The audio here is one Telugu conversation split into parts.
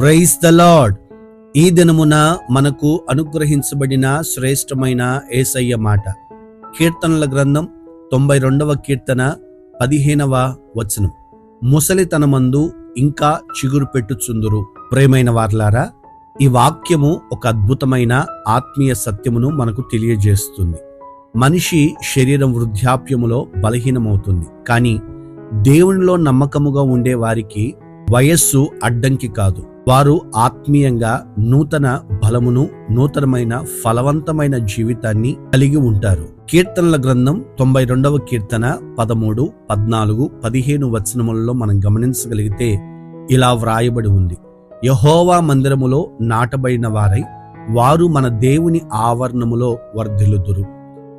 ప్రైజ్ ద లార్డ్ ఈ దినమున మనకు అనుగ్రహించబడిన శ్రేష్టమైన ఏసయ్య మాట. కీర్తనల గ్రంథం తొంభై రెండవ కీర్తన పదిహేనవ వచనం. ముసలితనమందు ఇంకా చిగురు పెట్టుచుందురు. ప్రేమైన వార్లారా ఈ వాక్యము ఒక అద్భుతమైన ఆత్మీయ సత్యమును మనకు తెలియజేస్తుంది. మనిషి శరీరం వృద్ధాప్యములో బలహీనమవుతుంది. కానీ దేవునిలో నమ్మకముగా ఉండే వారికి వయస్సు అడ్డంకి కాదు. వారు ఆత్మీయంగా నూతన బలమును నూతనమైన ఫలవంతమైన జీవితాన్ని కలిగి ఉంటారు. కీర్తనల గ్రంథం తొంభై రెండవ కీర్తన పదమూడు పద్నాలుగు పదిహేను వచనములలో మనం గమనించగలిగితే ఇలా వ్రాయబడి ఉంది. యహోవా మందిరములో నాటబడిన వారై వారు మన దేవుని ఆవరణములో వర్ధిల్లుదురు.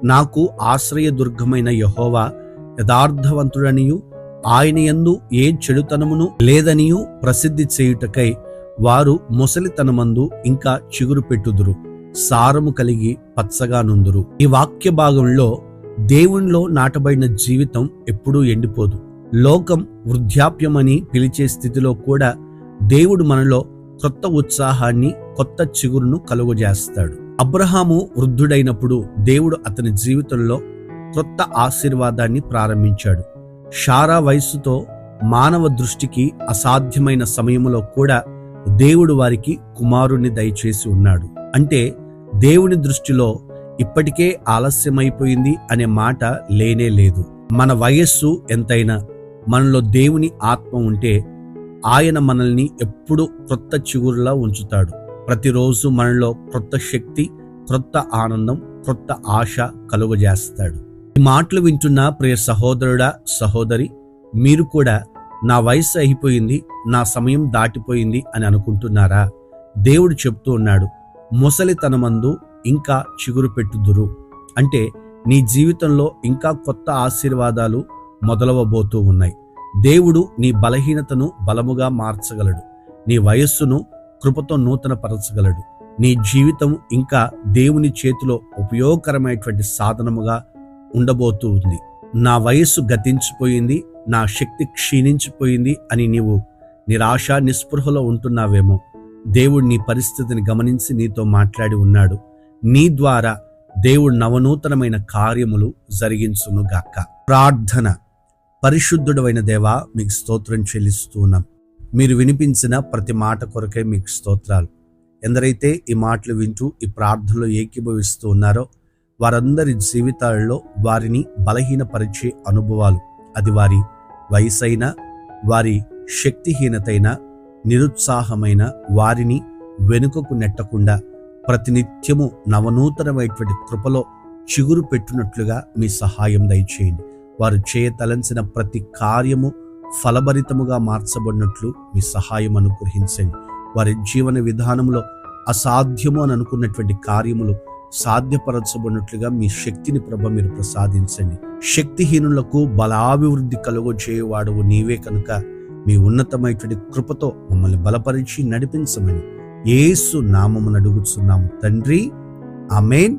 నాకు ఆశ్రయదుర్గమైన యహోవా యథార్థవంతుడనియు ఆయన యందు ఏ చెడుతనమును లేదనియు ప్రసిద్ధి చేయుటకై వారు ముసలితనమందు ఇంకా చిగురు పెట్టుదురు సారము కలిగి పచ్చగా నుందురు. ఈ వాక్య భాగంలో దేవునిలో నాటబడిన జీవితం ఎప్పుడూ ఎండిపోదు. లోకం వృద్ధాప్యమని పిలిచే స్థితిలో కూడా దేవుడు మనలో కొత్త ఉత్సాహాన్ని కొత్త చిగురును కలుగజేస్తాడు. అబ్రహాము వృద్ధుడైనప్పుడు దేవుడు అతని జీవితంలో కొత్త ఆశీర్వాదాన్ని ప్రారంభించాడు. షారా వయస్సుతో మానవ దృష్టికి అసాధ్యమైన సమయంలో కూడా దేవుడు వారికి కుమారుణ్ణి దయచేసి ఉన్నాడు. అంటే దేవుని దృష్టిలో ఇప్పటికే ఆలస్యమైపోయింది అనే మాట లేనే లేదు. మన వయస్సు ఎంతైనా మనలో దేవుని ఆత్మ ఉంటే ఆయన మనల్ని ఎప్పుడు క్రొత్త చిగురులా ఉంచుతాడు. ప్రతిరోజు మనలో క్రొత్త శక్తి క్రొత్త ఆనందం క్రొత్త ఆశ కలుగజేస్తాడు. ఈ మాటలు వింటున్న ప్రియ సహోదరుడా సహోదరి మీరు కూడా నా వయసు అయిపోయింది నా సమయం దాటిపోయింది అని అనుకుంటున్నారా? దేవుడు చెప్తూ ఉన్నాడు ముసలితనమందు ఇంకా చిగురు పెట్టుదురు. అంటే నీ జీవితంలో ఇంకా కొత్త ఆశీర్వాదాలు మొదలవబోతూ ఉన్నాయి. దేవుడు నీ బలహీనతను బలముగా మార్చగలడు. నీ వయస్సును కృపతో నూతనపరచగలడు. నీ జీవితం ఇంకా దేవుని చేతిలో ఉపయోగకరమైనటువంటి సాధనముగా ఉండబోతూ ఉంది. నా వయస్సు గతించిపోయింది నా శక్తి క్షీణించిపోయింది అని నీవు నిరాశ నిస్పృహలో ఉంటున్నావేమో. దేవుడు నీ పరిస్థితిని గమనించి నీతో మాట్లాడి ఉన్నాడు. నీ ద్వారా దేవుడు నవనూతనమైన కార్యములు జరిగించునుగాక. ప్రార్థన. పరిశుద్ధుడైన దేవా మీకు స్తోత్రం చెల్లిస్తున్నాం. మీరు వినిపించిన ప్రతి మాట కొరకే మీకు స్తోత్రాలు. ఎందరైతే ఈ మాటలు వింటూ ఈ ప్రార్థనలో ఏకీభవిస్తూ ఉన్నారో వారందరి జీవితాలలో వారిని బలహీనపరిచే అనుభవాలు. అది వారి వయసైన వారి శక్తిహీనతైన నిరుత్సాహమైన వారిని వెనుకకు నెట్టకుండా ప్రతినిత్యము నవనూతనమైనటువంటి కృపలో చిగురు పెట్టునట్లుగా మీ సహాయం దయచేయండి. వారు చేయతలంచిన ప్రతి కార్యము ఫలభరితముగా మార్చబడినట్లు మీ సహాయం అనుగ్రహించండి. వారి జీవన విధానంలో అసాధ్యము అని అనుకున్నటువంటి కార్యములు సాధ్యపరచబడినట్లుగా మీ శక్తిని ప్రభ మీరు ప్రసాదించండి. శక్తిహీనులకు బలాభివృద్ధి కలుగు చేయవాడవు నీవే కనుక. మీ ఉన్నతమైనటువంటి కృపతో మమ్మల్ని బలపరిచి నడిపించమని ఏసు నామమును అడుగుతున్నాము తండ్రి. Amen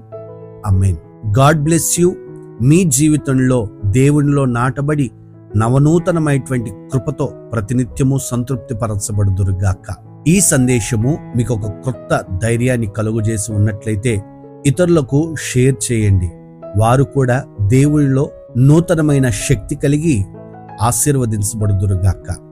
amen God bless you. మీ జీవితంలో దేవునిలో నాటబడి నవనూతనమైనటువంటి కృపతో ప్రతినిత్యము సంతృప్తి పరచబడుదురుగాక ఈ సందేశము మీకు ఒక కొత్త ధైర్యాన్ని కలుగజేసి ఉన్నట్లయితే ఇతరులకు షేర్ చేయండి. వారు కూడా దేవుళ్ళలో నూతనమైన శక్తి కలిగి ఆశీర్వదించబడుదురుగాక.